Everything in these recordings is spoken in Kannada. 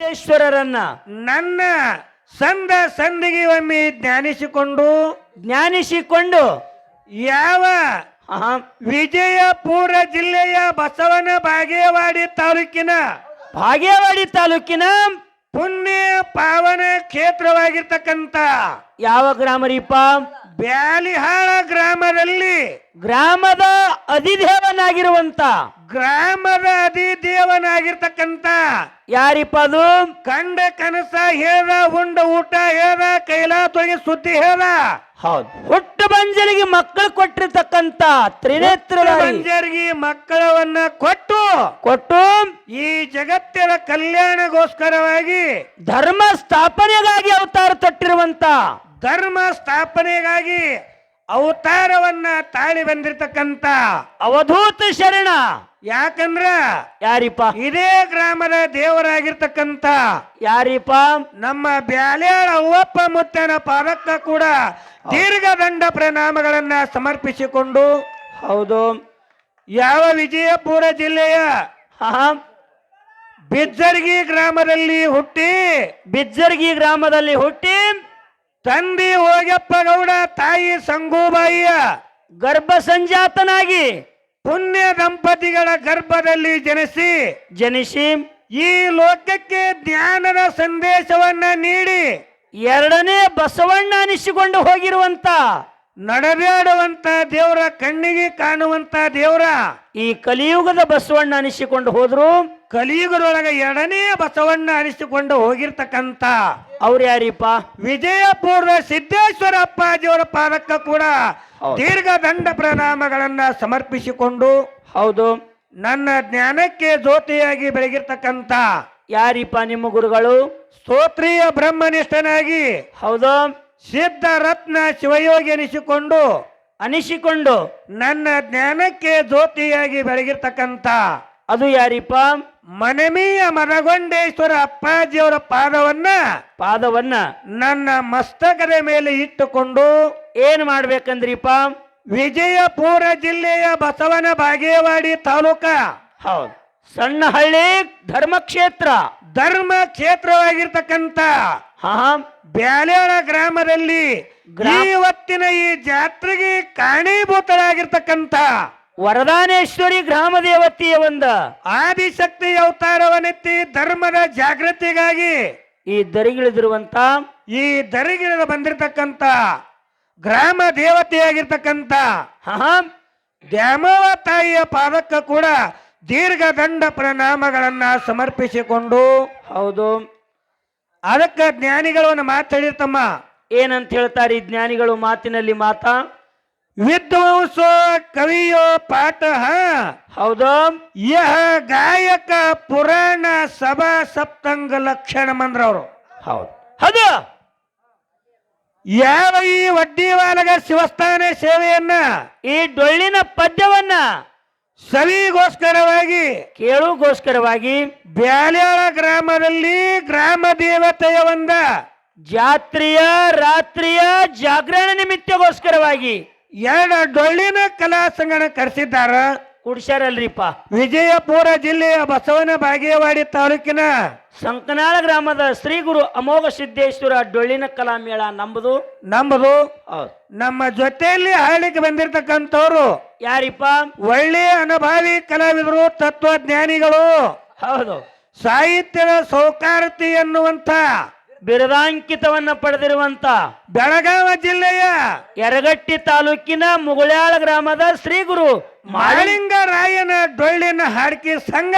ಈಶ್ವರರನ್ನ ನನ್ನ ಸಂದ ಸಂದಿಗೆ ಒಮ್ಮೆ ಜ್ಞಾನಿಸಿಕೊಂಡು ಜ್ಞಾನಿಸಿಕೊಂಡು ಯಾವ ಆಹಾ, ವಿಜಯಪುರ ಜಿಲ್ಲೆಯ ಬಸವನ ಬಾಗೇವಾಡಿ ತಾಲೂಕಿನ ಬಾಗೇವಾಡಿ ತಾಲೂಕಿನ ಪುಣ್ಯ ಪಾವನ ಕ್ಷೇತ್ರವಾಗಿರ್ತಕ್ಕಂಥ ಯಾವ ಗ್ರಾಮ ರೀಪ ಬ್ಯಾಲಿಹಾಳ ಗ್ರಾಮದಲ್ಲಿ ಗ್ರಾಮದ ಅಧಿದೇವನಾಗಿರುವಂತ ಗ್ರಾಮದ ಅಧಿದೇವನಾಗಿರ್ತಕ್ಕಂತ ಯಾರಿಪ್ಪ ಅದು ಕಂಡ ಕನಸ ಹೇಳ ಉಂಡ ಊಟ ಹೇರ ಕೈಲ ತೊಗೆ ಸುದ್ದಿ ಹೇಳ ಹೌದು. ಹುಟ್ಟ ಬಂಜರಿಗೆ ಮಕ್ಕಳು ಕೊಟ್ಟಿರ್ತಕ್ಕಂತ ತ್ರಿನೇತ್ರ ಬಂಜರಿಗೆ ಮಕ್ಕಳವನ್ನ ಕೊಟ್ಟು ಕೊಟ್ಟು ಈ ಜಗತ್ತಿನ ಕಲ್ಯಾಣಗೋಸ್ಕರವಾಗಿ ಧರ್ಮ ಸ್ಥಾಪನೆಗಾಗಿ ಅವತಾರ ತೊಟ್ಟಿರುವಂತ ಧರ್ಮ ಸ್ಥಾಪನೆಗಾಗಿ ಅವತಾರವನ್ನ ತಾಳಿ ಬಂದಿರತಕ್ಕಂತ ಅವಧೂತ ಶರಣ. ಯಾಕಂದ್ರ ಯಾರಿಪ್ಪ? ಇದೇ ಗ್ರಾಮದ ದೇವರಾಗಿರ್ತಕ್ಕಂತ ಯಾರಿಪ್ಪ? ನಮ್ಮ ಬ್ಯಾಲ್ಯಾಳ ಅವ್ವಪ್ಪ ಮುತ್ತನ ಪಾದಕ್ಕ ಕೂಡ ದೀರ್ಘದಂಡ ಪ್ರಣಾಮಗಳನ್ನ ಸಮರ್ಪಿಸಿಕೊಂಡು ಹೌದು. ಯಾವ ವಿಜಯಪುರ ಜಿಲ್ಲೆಯ ಬಿಜ್ಜರ್ಗಿ ಗ್ರಾಮದಲ್ಲಿ ಹುಟ್ಟಿ ಬಿಜ್ಜರ್ಗಿ ಗ್ರಾಮದಲ್ಲಿ ಹುಟ್ಟಿ ತಂದೆ ಹೋಗಪ್ಪ ಗೌಡ ತಾಯಿ ಸಂಗೂಬಾಯಿಯ ಗರ್ಭ ಸಂಜಾತನಾಗಿ ಪುಣ್ಯ ದಂಪತಿಗಳ ಗರ್ಭದಲ್ಲಿ ಜನಿಸಿ ಜನಿಸಿ ಈ ಲೋಕಕ್ಕೆ ಜ್ಞಾನದ ಸಂದೇಶವನ್ನ ನೀಡಿ ಎರಡನೇ ಬಸವಣ್ಣ ಅನಿಸಿಕೊಂಡು ಹೋಗಿರುವಂತ ನಡೆದಾಡುವಂತ ದೇವರ ಕಣ್ಣಿಗೆ ಕಾಣುವಂತ ದೇವರ ಈ ಕಲಿಯುಗದ ಬಸವಣ್ಣ ಅನಿಸಿಕೊಂಡು ಹೋದ್ರು. ಕಲಿಯುಗದೊಳಗ ಎರಡನೇ ಬಸವಣ್ಣ ಅನಿಸಿಕೊಂಡು ಹೋಗಿರ್ತಕ್ಕಂತ ಅವ್ರು ಯಾರಿಪ್ಪ? ವಿಜಯಪುರ ಸಿದ್ದೇಶ್ವರ ಅಪ್ಪಾಜಿಯವರ ಪಾದಕ್ಕ ಕೂಡ ಹೌದು. ದೀರ್ಘ ದಂಡ ಪ್ರಣಾಮಗಳನ್ನ ಸಮರ್ಪಿಸಿಕೊಂಡು ಹೌದು. ನನ್ನ ಜ್ಞಾನಕ್ಕೆ ಜ್ಯೋತಿಯಾಗಿ ಬೆಳಗಿರ್ತಕ್ಕಂತ ಯಾರಿಪ್ಪ ನಿಮ್ಮ ಗುರುಗಳು? ಸ್ತೋತ್ರೀಯ ಬ್ರಹ್ಮನಿಷ್ಠನಾಗಿ ಹೌದು. ಸಿದ್ಧ ರತ್ನ ಶಿವಯೋಗಿ ಅನಿಸಿಕೊಂಡು ಅನಿಸಿಕೊಂಡು ನನ್ನ ಜ್ಞಾನಕ್ಕೆ ಜ್ಯೋತಿಯಾಗಿ ಬೆಳಗಿರ್ತಕ್ಕಂತ ಅದು ಯಾರಿಪ್ಪ? ಮನಮೀಯ ಮನಗೊಂಡೇಶ್ವರ ಅಪ್ಪಾಜಿಯವರ ಪಾದವನ್ನ ಪಾದವನ್ನ ನನ್ನ ಮಸ್ತಕದ ಮೇಲೆ ಇಟ್ಟುಕೊಂಡು ಏನ್ ಮಾಡ್ಬೇಕಂದ್ರಿಪ್ಪ? ವಿಜಯಪುರ ಜಿಲ್ಲೆಯ ಬಸವನ ಬಾಗೇವಾಡಿ ತಾಲೂಕ. ಹೌದು. ಸಣ್ಣ ಹಳ್ಳಿ ಧರ್ಮಕ್ಷೇತ್ರ. ಧರ್ಮ ಕ್ಷೇತ್ರವಾಗಿರ್ತಕ್ಕಂಥ ಹಾ. ಬ್ಯಾಲೇಳ ಗ್ರಾಮದಲ್ಲಿ ಗ್ರಾ- ಇವತ್ತಿನ ಈ ಜಾತ್ರೆಗೆ ಕಾರಣೀಭೂತರಾಗಿರ್ತಕ್ಕಂಥ ವರದಾನೇಶ್ವರಿ ಗ್ರಾಮ ದೇವತೆಯ ಒಂದ. ಆದಿಶಕ್ತಿ ಅವತಾರವನ್ನೆತ್ತಿ ಧರ್ಮದ ಜಾಗೃತಿಗಾಗಿ ಈ ದರಿಗಿಳಿದಿರುವಂತ ಈ ದರಿಗಿಳಿದ ಬಂದಿರತಕ್ಕಂತ ಗ್ರಾಮ ದೇವತೆಯಾಗಿರ್ತಕ್ಕಂತ ದ್ಯಾಮವ ತಾಯಿಯ ಪಾದಕ್ಕ ಕೂಡ ದೀರ್ಘ ದಂಡ ಪ್ರಣಾಮಗಳನ್ನ ಸಮರ್ಪಿಸಿಕೊಂಡು ಹೌದು. ಅದಕ್ಕ ಜ್ಞಾನಿಗಳು ಮಾತಾಡಿರ್ತಮ್ಮ ಏನಂತ ಹೇಳ್ತಾರೆ ಈ ಜ್ಞಾನಿಗಳು ಮಾತಿನಲ್ಲಿ ಮಾತಾ? ವಿದ್ವಾಂಸೋ ಕವಿಯೋ ಪಾಠ. ಹೌದು. ಯಹ ಗಾಯಕ ಪುರಾಣ ಸಭಾ ಸಪ್ತಂಗ ಲಕ್ಷಣ ಮಂದ್ರವರು ಹೌದು. ಹೌದು. ಯಾವ ಈ ವಡ್ಡಿವಾಲಗ ಶಿವಸ್ಥಾನ ಸೇವೆಯನ್ನ? ಈ ಡೊಳ್ಳಿನ ಪದ್ಯವನ್ನ ಸವಿಗೋಸ್ಕರವಾಗಿ ಕೇಳುಗೋಸ್ಕರವಾಗಿ ಬ್ಯಾಲ್ಯಾಳ ಗ್ರಾಮದಲ್ಲಿ ಗ್ರಾಮ ದೇವತೆಯ ಒಂದ. ಜಾತ್ರಿಯ ರಾತ್ರಿಯ ಜಾಗರಣ ನಿಮಿತ್ತಗೋಸ್ಕರವಾಗಿ ಎರಡು ಡೊಳ್ಳಿನ ಕಲಾ ಸಂಗಣ ಕರೆಸಿದ್ದಾರ. ಕುಡ್ಸ್ಯಾರಲ್ರಿಪ್ಪ. ವಿಜಯಪುರ ಜಿಲ್ಲೆಯ ಬಸವನ ಬಾಗೇವಾಡಿ ತಾಲೂಕಿನ ಸಂಕನಾಳ ಗ್ರಾಮದ ಶ್ರೀ ಗುರು ಅಮೋಘ ಸಿದ್ದೇಶ್ವರ ಡೊಳ್ಳಿನ ಕಲಾ ಮೇಳ ನಂಬುದು? ನಂಬುದು. ಹೌದು. ನಮ್ಮ ಜೊತೆಯಲ್ಲಿ ಹಾಡಿಗೆ ಬಂದಿರತಕ್ಕಂಥವ್ರು. ಯಾರಿಪ್ಪ? ಒಳ್ಳೆಯ ಅನುಭವಿ ಕಲಾವಿದರು ತತ್ವಜ್ಞಾನಿಗಳು. ಹೌದು. ಸಾಹಿತ್ಯದ ಸೌಕಾರತಿ ಎನ್ನುವಂತ ಬಿರುದಾಂಕಿತವನ್ನ ಪಡೆದಿರುವಂತ ಬೆಳಗಾವ ಜಿಲ್ಲೆಯ ಯರಗಟ್ಟಿ ತಾಲೂಕಿನ ಮುಗುಳ್ಯಾಳ ಗ್ರಾಮದ ಶ್ರೀ ಗುರು ಮಾಳಿಂಗ ರಾಯನ ಡೊಳ್ಳಿನ ಹಾಡಿಕೆ ಸಂಘ.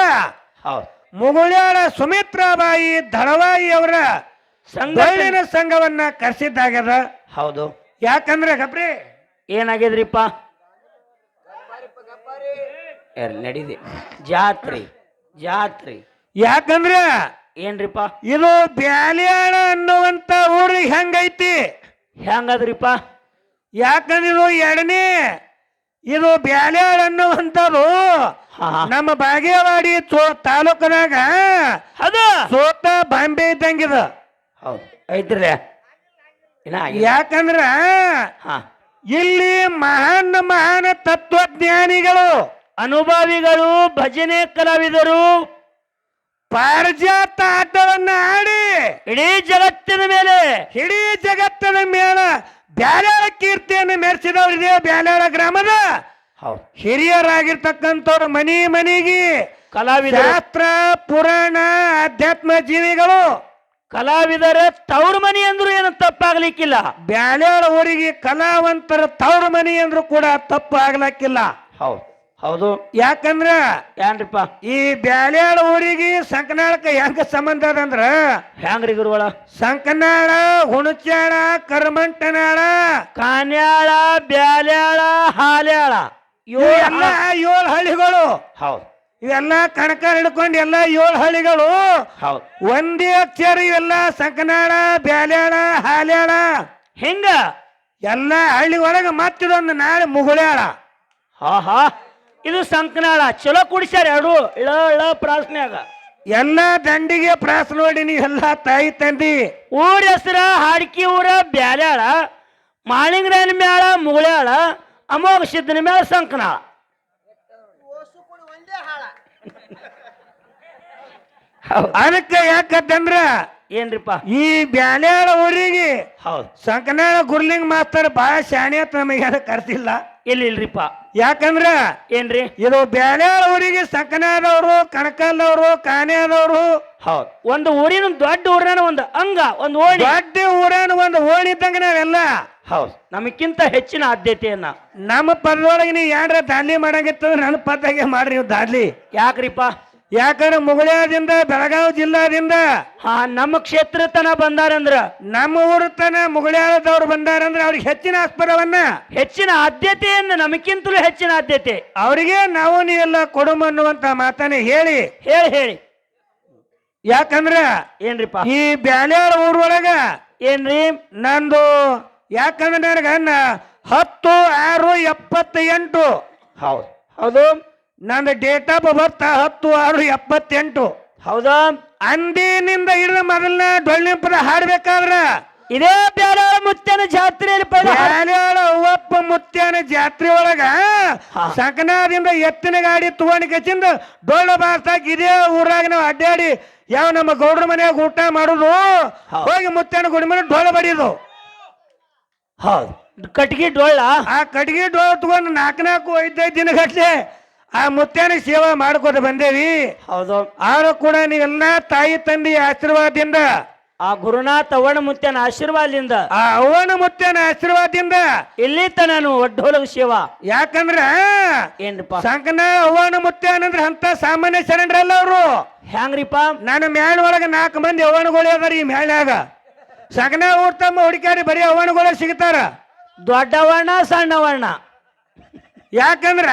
ಹೌದು. ಮುಗುಳ್ಯಾಳ ಸುಮಿತ್ರಾಬಾಯಿ ದಳವಾಯಿ ಅವರ ಸಂಘಿನ ಡೊಳ್ಳಿನ ಸಂಘವನ್ನ ಕರೆಸಿದ್ದಾಗ್ಯದ. ಹೌದು. ಯಾಕಂದ್ರೆ ಗಪ್ರಿ? ಏನಾಗಿದ್ರಿಪ್ಪ? ನಡೀದೆ ಜಾತ್ರೆ ಜಾತ್ರೆ. ಯಾಕಂದ್ರ ಏನ್ರಿಪ್ಪ? ಇದು ಬ್ಯಾಲ್ಯಾಳ ಅನ್ನುವಂತ ಊರಿಗೆ ಹೆಂಗೈತಿ? ಹೆಂಗದ್ರಿಪ್ಪ? ಯಾಕಂದ್ರೆ ಇದು ಎರಡನೇ ಇದು ಬ್ಯಾಲ್ಯಾಳ ಅನ್ನುವಂಥದ್ದು. ನಮ್ಮ ಬಾಗೇವಾಡಿ ಚೋ ತಾಲೂಕನಾಗ ಅದು? ಸೋತ ಬಾಂಬೆ ಇದ್ದಂಗಿದ ಹೌದು. ಐತ್ರಿ. ಯಾಕಂದ್ರ ಇಲ್ಲಿ ಮಹಾನ್ ಮಹಾನ್ ತತ್ವಜ್ಞಾನಿಗಳು ಅನುಭವಿಗಳು ಭಜನೆ ಕಲಾವಿದರು ಪಾರಿಜಾತ ಆಟವನ್ನ ಇಡೀ ಜಗತ್ತಿನ ಮೇಲೆ ಇಡೀ ಜಗತ್ತಿನ ಮೇಲೆ ಬ್ಯಾಲ್ಯಾಳ ಕೀರ್ತಿಯನ್ನು ಮೆರೆಸಿದವ್ರು ಇದೇ ಬ್ಯಾಲ್ಯಾಳ ಗ್ರಾಮದ ಹಿರಿಯರಾಗಿರ್ತಕ್ಕಂಥವ್ರ ಹಿರಿಯರಾಗಿರ್ತಕ್ಕಂಥವ್ರು ಮನಿ ಮನಿಗೆ ಕಲಾವಿದ ಶಾಸ್ತ್ರ ಪುರಾಣ ಅಧ್ಯಾತ್ಮ ಜೀವಿಗಳು. ಕಲಾವಿದರ ತವ್ರ ಮನಿ ಅಂದ್ರು ಏನು ತಪ್ಪಾಗ್ಲಿಕ್ಕಿಲ್ಲ. ಬ್ಯಾಲ್ಯಾಳ ಊರಿಗೆ ಕಲಾವಂತರ ತವ್ರ ಮನಿ ಅಂದ್ರೂ ಕೂಡ ತಪ್ಪು ಆಗ್ಲಕ್ಕಿಲ್ಲ ಹೌದು. ಹೌದು. ಯಾಕಂದ್ರ ಏನ್ರಿಪ್ಪ? ಈ ಬ್ಯಾಲ್ಯಾಳ ಊರಿಗೆ ಸಂಕನಾಳಕ್ಕೆ ಹೆಂಗ ಸಂಬಂಧ ಅದಂದ್ರ ಹೆಂಗ್ರಿ ಗುರುಗಳ ಸಂಕನಾಳ ಹುಣಚಾಳ ಕರ್ಮಂಟನಾಳ ಕಾನ್ಯಾಳ ಬ್ಯಾಲ್ಯಾಳ ಹಾಲ್ಯಾಳ. ಇವು ಇವೆಲ್ಲ ಏಳು ಹಳ್ಳಿಗಳು. ಹೌದು. ಇವೆಲ್ಲ ಕಣಕ ಹಿಡ್ಕೊಂಡು ಎಲ್ಲ ಏಳು ಹಳ್ಳಿಗಳು. ಹೌದು. ಒಂದೇ ಅಕ್ಷರ ಇವೆಲ್ಲ ಸಂಕನಾಳ ಬ್ಯಾಲ್ಯಾಳ ಹಾಲ್ಯಾಳ. ಹಿಂಗ? ಎಲ್ಲ ಹಳ್ಳಿ ಒಳಗೆ ಮತ್ತಿದೊಂದು ನಾಳೆ ಮುಗುಳ್ಯಾಳ. ಹಾ ಹಾ ಇದು ಸಂಕನಾಳ. ಚಲೋ ಕುಡಿಸ್ಯಾರ ಎರಡು. ಇಳ ಇಳ ಪ್ರಾಸ್ನ್ಯಾಗ ಎಲ್ಲ ದಂಡಿಗೆ ಪ್ರಾಸ್ ನೋಡಿ ಎಲ್ಲ ತಾಯಿ ತಂದಿ. ಊರ ಹೆಸರ ಹಾಡ್ಕಿ ಊರ ಬ್ಯಾರ್ಯಾಳ. ಮಾಳಿಂಗ್ರಾಯನ ಮ್ಯಾಳ ಮುಗುಳ್ಯಾಳ. ಅಮೋಘ ಸಿದ್ದನ ಮ್ಯಾಲ ಸಂಕನಾಳ ಅದಕ್ಕೆ ಯಾಕಂದ್ರ ಏನ್ರಿಪ್ಪ? ಈ ಬ್ಯಾಲ್ಯಾಳ ಊರಿಗೆ ಹೌದು. ಸಂಕನಾಳ ಗುರ್ಲಿಂಗ್ ಮಾಸ್ತರ್ ಬಹಳ ಶಾಣೆ ಅಂತ ನಮಗೆ ಕರ್ತಿಲ್ಲ ಇಲ್ಲ ಇಲ್ರಿಪ್ಪ ಯಾಕಂದ್ರ ಏನ್ರಿ? ಇದು ಬ್ಯಾಲ್ಯಾಳ ಊರಿಗೆ ಸಕನಾದವರು ಕಣಕಲ್ದವರು ಕಾನ್ಯಾದವರು. ಹೌದು. ಒಂದು ಊರಿನ ದೊಡ್ಡ ಊರಿನ ಒಂದು ಅಂಗ ಒಂದು ಓಣಿ. ದೊಡ್ಡ ಊರನ ಒಂದು ಓಣಿ ಇದ್ದಂಗ ನಾವೆಲ್ಲ. ಹೌದು. ನಮಗಿಂತ ಹೆಚ್ಚಿನ ಆದ್ಯತೆಯನ್ನ. ನಮ್ಮ ಪದದೊಳಗೆ ನೀವು ಯಾರ ದಾಡ್ಲಿ ಮಾಡಂಗಿತ್ತಂದ್ರೆ ನನ್ನ ಪದಾಗೆ ಮಾಡ್ರಿ ನೀವು ದಾಡ್ಲಿ. ಯಾಕ್ರಿಪ್ಪ? ಯಾಕಂದ್ರೆ ಮುಗುಳ್ಯಾದಿಂದ ಬೆಳಗಾವಿ ಜಿಲ್ಲಾದಿಂದ ಹಾ ನಮ್ಮ ಕ್ಷೇತ್ರ ತನ ಬಂದಾರಂದ್ರ? ನಮ್ಮ ಊರು ತನ ಮುಗುಳ್ಯಾಳದವ್ರು ಬಂದಾರಂದ್ರ ಅವ್ರಿಗೆ ಹೆಚ್ಚಿನ ಆಸ್ಪದವನ್ನ? ಹೆಚ್ಚಿನ ಆದ್ಯತೆಯನ್ನು ನಮಗಿಂತಲೂ ಹೆಚ್ಚಿನ ಆದ್ಯತೆ. ಅವರಿಗೆ ನಾವು ನೀವೆಲ್ಲ ಕೊಡುಮ ಅನ್ನುವಂತ ಮಾತನ್ನ ಹೇಳಿ. ಹೇಳಿ ಹೇಳಿ. ಯಾಕಂದ್ರ ಏನ್ರಿಪ್ಪ? ಈ ಬ್ಯಾಲ್ಯಾಳ ಊರೊಳಗ ಏನ್ರಿ? ನಂದು ಯಾಕಂದ್ರೆ ನನಗ ಹತ್ತು ಆರು ಎಪ್ಪತ್ತ ಎಂಟು ಹೌದು. ಹೌದು. ನಂದು ಡೇಟ್ ಆಫ್ ಬರ್ತ್ ಹತ್ತು ಆರು ಎಪ್ಪತ್ತೆಂಟು. ಹೌದಾ? ಅಂದಿನಿಂದ ಹಿಡಿದ ಮೊದಲನ ಡೊಳ್ಳಿಂಪದ ಹಾಡ್ಬೇಕಾದ್ರ. ಇದೇ ಬ್ಯಾಲಾಳ ಮುತ್ತನ ಜಾತ್ರೆಯಲ್ಲಿ ಪದ ಬ್ಯಾಲಾಳ ಒಪ್ಪ ಮುತ್ಯಾನ ಜಾತ್ರೆ ಒಳಗ. ಸಕನಾದಿಂದ ಎತ್ತಿನ ಗಾಡಿ ತಗೊಂಡು ಕಚ್ಚಿಂದ ಡೊಳ್ಳ ಬಾರ್ಸಾಕ ಇದೇ ಊರಾಗ ನಾವು ಅಡ್ಡಾಡಿ ಯಾವ ನಮ್ಮ ಗೌಡ್ರ ಮನೆಯಾಗ ಊಟ ಮಾಡುದು. ಹೋಗಿ ಮುತ್ಯಾನ ಗುಡಿ ಮನೆ ಡೊಳ್ಳ ಬಡಿಯೋದು ಹೌದು. ಕಟ್ಗಿ ಡೊಳ್ಳ? ಆ ಕಟ್ಗಿ ಡೊಳ್ಳು ತಗೊಂಡು ನಾಲ್ಕು ನಾಲ್ಕು ಐದೈದು ದಿನ ಗಟ್ಲೆ ಆ ಮುತ್ತೇನ ಸೇವಾ ಮಾಡ್ಕೊಂಡು ಬಂದೇವಿ. ಹೌದು. ಆದ್ರೂ ಕೂಡ ನೀವೆಲ್ಲ ತಾಯಿ ತಂದೆ ಆಶೀರ್ವಾದದಿಂದ ಆ ಗುರುನಾಥ ಅವಣ ಮುತ್ಯನ ಆಶೀರ್ವಾದದಿಂದ ಆ ಅವಣ ಮುತ್ತೇನ ಆಶೀರ್ವಾದದಿಂದ ಇಲ್ಲಿ ತನನು ಒಡ್ಡೋಲಗ ಶಿವ ಯಾಕಂದ್ರ ಏನ್ರಿಪ್ಪ? ಸಂಕನ ಅವಣ ಮುತ್ತೇನ ಅಂದ್ರೆ ಅಂತ ಸಾಮಾನ್ಯ ಶರಣರಲ್ಲ ಅವರು. ಹ್ಯಾಂಗ್ರಿಪ್ಪ? ನನ್ನ ಮ್ಯಾಳ ಒಳಗ ನಾಲ್ಕು ಮಂದಿ ಅವಣಗಳು ಅದಾರ ಈ ಮ್ಯಾಳ್ಯಾಗ ಸಗನ ಊರ್ ತಮ್ಮ ಹುಡುಕಾಡಿ ಬರೀ ಅವಣಗಳು ಸಿಗ್ತಾರ. ದೊಡ್ಡವಣ್ಣ ಸಣ್ಣವಣ್ಣ. ಯಾಕಂದ್ರ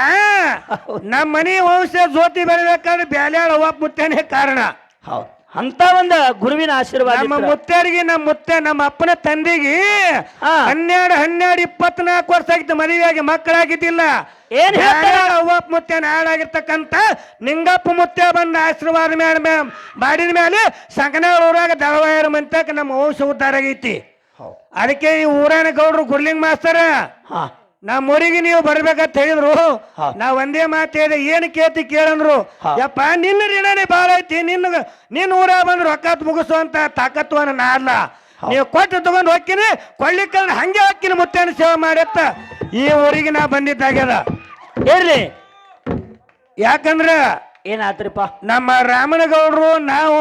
ನಮ್ಮ ಮನಿ ವಂಶ ಜ್ಯೋತಿ ಬರಬೇಕಂದ್ರೆ ಬ್ಯಾಲ್ಯಾಳ ಅವ್ವ ಮುತ್ತೇನೆ ಕಾರಣ. ಹೌದು. ಅಂತ ಒಂದು ಗುರುವಿನ ಆಶೀರ್ವಾದ ನಮ್ಮ ಮುತ್ತೇರಿಗೆ ನಮ್ಮ ಮುತ್ತೆ ನಮ್ಮ ಅಪ್ಪನ ತಂದೆಗೆ. ಹನ್ನೆರಡು ಹನ್ನೆರಡು ಇಪ್ಪತ್ನಾಲ್ಕು ವರ್ಷ ಆಗಿತ್ತು ಮದುವೆಯಾಗಿ ಮಕ್ಕಳಾಗಿದ್ದಿಲ್ಲ. ಏನ್ ಅವ್ವಪ್ಪ ಮುತ್ತೆ ಹಾಳಾಗಿರ್ತಕ್ಕಂಥ ನಿಂಗಪ್ಪ ಮುತ್ತೆ ಬಂದ ಆಶೀರ್ವಾದ ಮೇಲೆ ಮ್ಯಾಮ್ ಮಾಡಿದ ಮೇಲೆ ಸಂಕನಾಳ ಊರಾಗ ದಳವಾಯರ ಮಂತಕ್ಕೆ ನಮ್ಮ ವಂಶ ಉದ್ಧಾರ ಆಗೈತಿ. ಅದಕ್ಕೆ ಈ ಊರಾನ ಗೌಡ್ರು ಗುರ್ಲಿಂಗ್ ಮಾಸ್ತರ ಹಾ ನಮ್ಮ ಊರಿಗೆ ನೀವು ಬರ್ಬೇಕಂತ ಹೇಳಿದ್ರು. ನಾ ಒಂದೇ ಮಾತು ಹೇಳಿದೆ ಏನು ಕೇಳ್ತಿ ಕೇಳಂದ್ರು. ಯಪ್ಪ ನಿನ್ನ ಋಣನೇ ಭಾಳ ಐತಿ ನಿನ್ನ ನಿನ್ನ ಊರ ಬಂದ್ರೆ ರೊಕ್ಕ ಮುಗಿಸುವಂತ ತಾಕತ್ವನ ನಾ ಅಲ್ಲ. ನೀವು ಕೊಟ್ಟು ತಗೊಂಡು ಹೋಗ್ತೀನಿ ಕೊಳ್ಳಿಕ್ಕಂದ್ರೆ ಹಂಗೆ ಹೋಗ್ತೀನಿ ಮುತ್ತೇನ ಸೇವೆ ಮಾಡತ್ತ. ಈ ಊರಿಗೆ ನಾ ಬಂದಿದ್ದಾಗ್ಯದ. ಇರ್ಲಿ. ಯಾಕಂದ್ರ ಏನಾತ್ರಿಪ್ಪ ನಮ್ಮ ರಾಮನಗೌಡ್ರು ನಾವು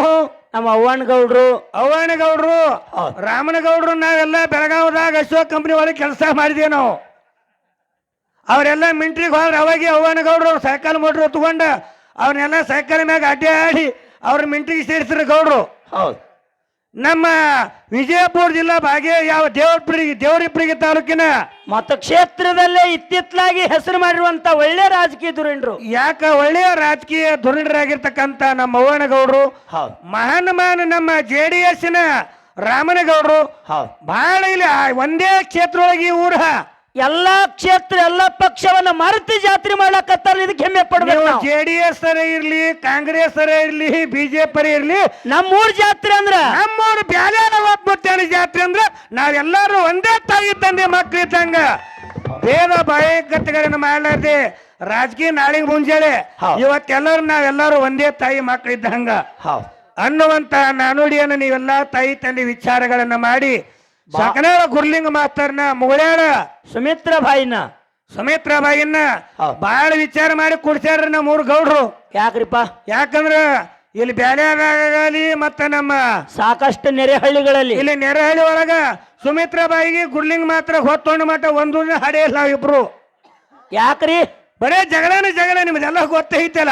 ನಮ್ಮ ಗೌಡ್ರು ಅವ್ವನಗೌಡ್ರು ರಾಮನ ರಾಮನಗೌಡ್ರು ನಾವೆಲ್ಲ ಬೆಳಗಾವದಾಗ ಅಶೋಕ್ ಕಂಪ್ನಿ ಒಳಗೆ ಕೆಲಸ ಮಾಡಿದೀವಿ ನಾವು. ಅವರೆಲ್ಲ ಮಿಂಟ್ರಿಗೆ ಹೋದ್ರೆ ಅವಾಗೆ ಅವ್ವನಗೌಡ್ರು ಅವ್ರು ಸೈಕಲ್ ಮೋಟ್ರ್ ತಗೊಂಡ ಅವ್ರನ್ನೆಲ್ಲ ಸೈಕಲ್ ಮ್ಯಾಗ ಆಡಿ ಅವ್ರ ಮಿಂಟ್ರಿಗೆ ಸೇರಿಸಿದ್ರು ಗೌಡ್ರು. ಹೌದು. ನಮ್ಮ ವಿಜಯಪುರ ಜಿಲ್ಲಾ ಭಾಗ್ಯ ಯಾವ ದೇವರಿಪ್ರಿಗೆ ದೇವರಿಪ್ರಿಗೆ ತಾಲೂಕಿನ ಮತ ಕ್ಷೇತ್ರದಲ್ಲೇ ಇತ್ತಿತ್ತಲಾಗಿ ಹೆಸರು ಮಾಡಿರುವಂತ ಒಳ್ಳೆ ರಾಜಕೀಯ ಧುರೀಣರು. ಯಾಕ ಒಳ್ಳೆಯ ರಾಜಕೀಯ ಧುರೀಣರಾಗಿರ್ತಕ್ಕಂಥ ನಮ್ಮ ಅವ್ವನಗೌಡ್ರು ಹೌದು. ಮಹಾನ್ ಮಾನ ನಮ್ಮ ಜೆ ಡಿ ಎಸ್ಸಿನ ರಾಮನಗೌಡ್ರು ಹೌದು. ಬಹಳ ಇಲ್ಲಿ ಆ ಒಂದೇ ಕ್ಷೇತ್ರ ಒಳಗೆ ಈ ಊರ. ಎಲ್ಲಾ ಕ್ಷೇತ್ರ ಎಲ್ಲ ಪಕ್ಷವನ್ನ ಮರೆತು ಜಾತ್ರೆ ಮಾಡ್ಲಕತ್ತಾರ ಇದಕ್ಕೆ ಹೆಮ್ಮೆ ಪಡ್ಬೇಕು ನೀವು ನಾವು. ಜೆ ಡಿ ಎಸ್ ಅರೇ ಇರ್ಲಿ ಕಾಂಗ್ರೆಸ್ ಅರೇ ಇರ್ಲಿ ಬಿಜೆಪಿ ಇರ್ಲಿ ನಮ್ಮೂರ್ ಜಾತ್ರೆ ಅಂದ್ರ? ನಮ್ಮವ್ರು ಬ್ಯಾಲೆ ಒಪ್ಪತ್ತೇನೆ ಜಾತ್ರೆ ಅಂದ್ರ ನಾವೆಲ್ಲರೂ ಒಂದೇ ತಾಯಿ ತಂದೆ ಮಕ್ಳು ಇದ್ದಂಗ. ಭೇದ ಬಾಯಕಟ್ಟೆಗಳನ್ನ ಮಾಡಲಾರ್ದೆ ರಾಜಕೀಯ ನಾಳೆ ಮುಂಜಾನೆ. ಹೌದ್. ಇವತ್ತೆಲ್ಲರೂ ನಾವೆಲ್ಲರೂ ಒಂದೇ ತಾಯಿ ಮಕ್ಳು ಇದ್ದಂಗ. ಹೌದು ಅನ್ನುವಂತ ನಾನುಡಿಯನ್ನು ನೀವೆಲ್ಲ ತಾಯಿ ತಂದೆ ವಿಚಾರಗಳನ್ನ ಮಾಡಿ ಸಕನಾಳ ಗುರ್ಲಿಂಗ ಮಾಸ್ತರ್ನ ಮುಗಳಾಡ ಸುಮಿತ್ರ ಬಾಯಿನ ಸುಮಿತ್ರ ಬಾಯಿನ. ಬಹಳ ವಿಚಾರ ಮಾಡಿ ಕುಡ್ಸ್ಯಾರ ನಮ್ಮ ಮೂರು ಗೌಡ್ರು. ಯಾಕ್ರಿಪ್ಪ? ಯಾಕಂದ್ರ ಇಲ್ಲಿ ಆಗಲಿ ಮತ್ತ ನಮ್ಮ ಸಾಕಷ್ಟು ನೆರೆಹಳ್ಳಿಗಳಲ್ಲಿ. ಇಲ್ಲಿ ನೆರೆಹಳ್ಳಿ ಒಳಗ ಸುಮಿತ್ರ ಬಾಯಿಗೆ ಗುರ್ಲಿಂಗ್ ಮಾತ್ರ ಹೊತ್ತೊಂಡು ಮಟ್ಟ ಒಂದು ಹಡೆಯಲ್ಲ ಇಬ್ರು ಯಾಕ್ರಿ? ಬರೇ ಜಗಳನ ಜಗಳ ನಿಮ್ದೆಲ್ಲ ಗೊತ್ತೈತಲ್ಲ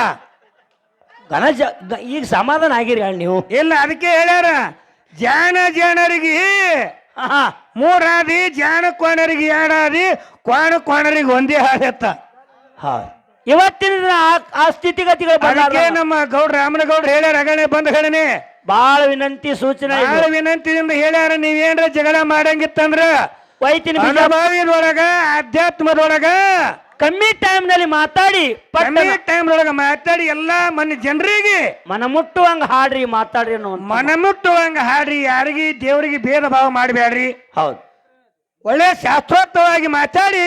ಘನ ಜ- ಈಗ ಸಮಾಧಾನ ಆಗಿರಿ ನೀವು. ಇಲ್ಲ ಅದಕ್ಕೆ ಹೇಳ್ಯಾರ ಜಾನ ಜಾಣರಿಗೆ. ಮೂರಾದಿ ಜಾಣ ಕೋಣರಿಗೆ ಎರಡಾದಿ ಕೋಣ ಕೋಣರಿಗೆ ಒಂದೇ ಹಾಡತ್ತ ಹೌದು ಇವತ್ತಿನ ದಿನ ಆ- ಆ ಸ್ಥಿತಿಗತಿಗಳು ಅದಕ್ಕೆ ಬಂದಾಗ ನಮ್ಮ ಗೌಡ್ರ ರಾಮನಗೌಡ್ರ ಹೇಳ್ಯಾರ ಹಗಣೆ ಬಂದ ಹೇಳನೆ ಬಾಳ ವಿನಂತಿ ಸೂಚನೆ ಇದು. ಬಹಳ ವಿನಂತಿಯಿಂದ ಹೇಳ್ಯಾರ ನೀವೇನ್ರ ಜಗಳ ಮಾಡಂಗಿತ್ತಂದ್ರ ವೈತಿನ ಬೀಜ ಅಧ್ಯಾತ್ಮದೊಳಗ ಕಮ್ಮಿ ಟೈಮ್ನಲ್ಲಿ ಮಾತಾಡಿ ಕಮ್ಮಿ ಟೈಮ್ ಒಳಗ ಮಾತಾಡಿ ಎಲ್ಲ ಮನೆ ಜನರಿಗೆ. ಮನ ಮುಟ್ಟುವಂಗ ಹಾಡ್ರಿ ಮಾತಾಡ್ರಿ ಮನ ಮುಟ್ಟು ಮನ ಮುಟ್ಟುವಂಗ ಹಾಡ್ರಿ ಯಾರಿಗೆ ದೇವರಿಗೆ ಭೇದ ಭಾವ ಮಾಡಬೇಡ್ರಿ ಹೌದು. ಒಳ್ಳೆ ಶಾಸ್ತ್ರೋಕ್ತವಾಗಿ ಮಾತಾಡಿ.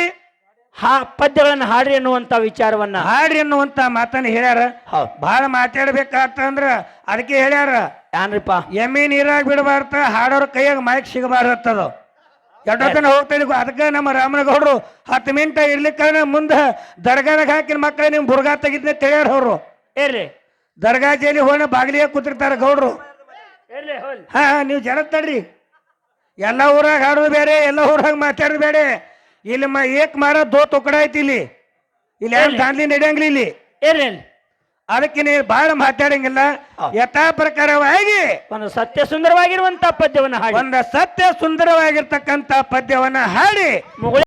ಹಾ ಪದ್ಯಗಳನ್ನ ಹಾಡ್ರಿ ಅನ್ನುವಂತ ವಿಚಾರವನ್ನ. ಹಾಡ್ರಿ ಅನ್ನುವಂತ ಮಾತನ್ನ ಹೇಳ್ಯಾರ. ಹೌದು. ಬಹಳ ಮಾತಾಡ್ಬೇಕಾತಂದ್ರ ಅದಕ್ಕೆ ಹೇಳ್ಯಾರ. ಯಾನ್ರಿಪ್ಪ? ಎಮ್ಮೆ ನೀರಾಗ ಬಿಡಬಾರ್ದ ಹಾಡೋರ ಕೈಯಾಗ ಮೈಕ್ ಸಿಗಬಾರ್ದತ್ತದ. ಎಷ್ಟೊತ್ತನ ಹೋಗ್ತಾ ಇದ್ವಿ ಅದಕ್ಕೆ ನಮ್ಮ ರಾಮನಗೌಡರು ಹತ್ತು ಮಿನಿಟ್ ಇರ್ಲಿಕ್ಕೆ ಮುಂದೆ ದರ್ಗಾದಾಗ ಹಾಕಿನ ಮಕ್ಕಳು ನಿಮ್ ಬುರ್ಗಾ ತೆಗಿದ್ನೆ ತಿಳಿಯಾರ ಅವರು. ಏರ್ರಿ. ದರ್ಗಾ ಜೈಲಿ ಹೋಣ ಬಾಗಿಲಿಗೆ ಕೂತಿರ್ತಾರ ಗೌಡ್ರು. ಹಾ ನೀವು ಜನ ತಡ್ರಿ. ಎಲ್ಲ ಊರಾಗ ಹಾಡೋದು ಬೇರೆ ಎಲ್ಲ ಊರಾಗ ಮಾತಾಡೋದು ಬೇಡ ಇಲ್ಲಿ ಮ ಏಕ್ ಮಾರ ದೋ ತುಕಡ ಐತಿ ಇಲ್ಲಿ. ಇಲ್ಲಿ ಯಾರು ನಡೆಯಂಗಿಲ್ಲ ಇಲ್ಲಿ. ಏರ್ರಿ ಇರ್ಲಿ. ಅದಕ್ಕೆ ನೀವು ಬಹಳ ಮಾತಾಡಂಗಿಲ್ಲ. ಯಥಾ ಪ್ರಕಾರವಾಗಿ ಒಂದು ಸತ್ಯ ಸುಂದರವಾಗಿರುವಂತ ಪದ್ಯವನ್ನ ಹಾಡಿ. ಒಂದು ಸತ್ಯ ಸುಂದರವಾಗಿರ್ತಕ್ಕಂತ ಪದ್ಯವನ್ನ ಹಾಡಿ. ಮುಗುಳ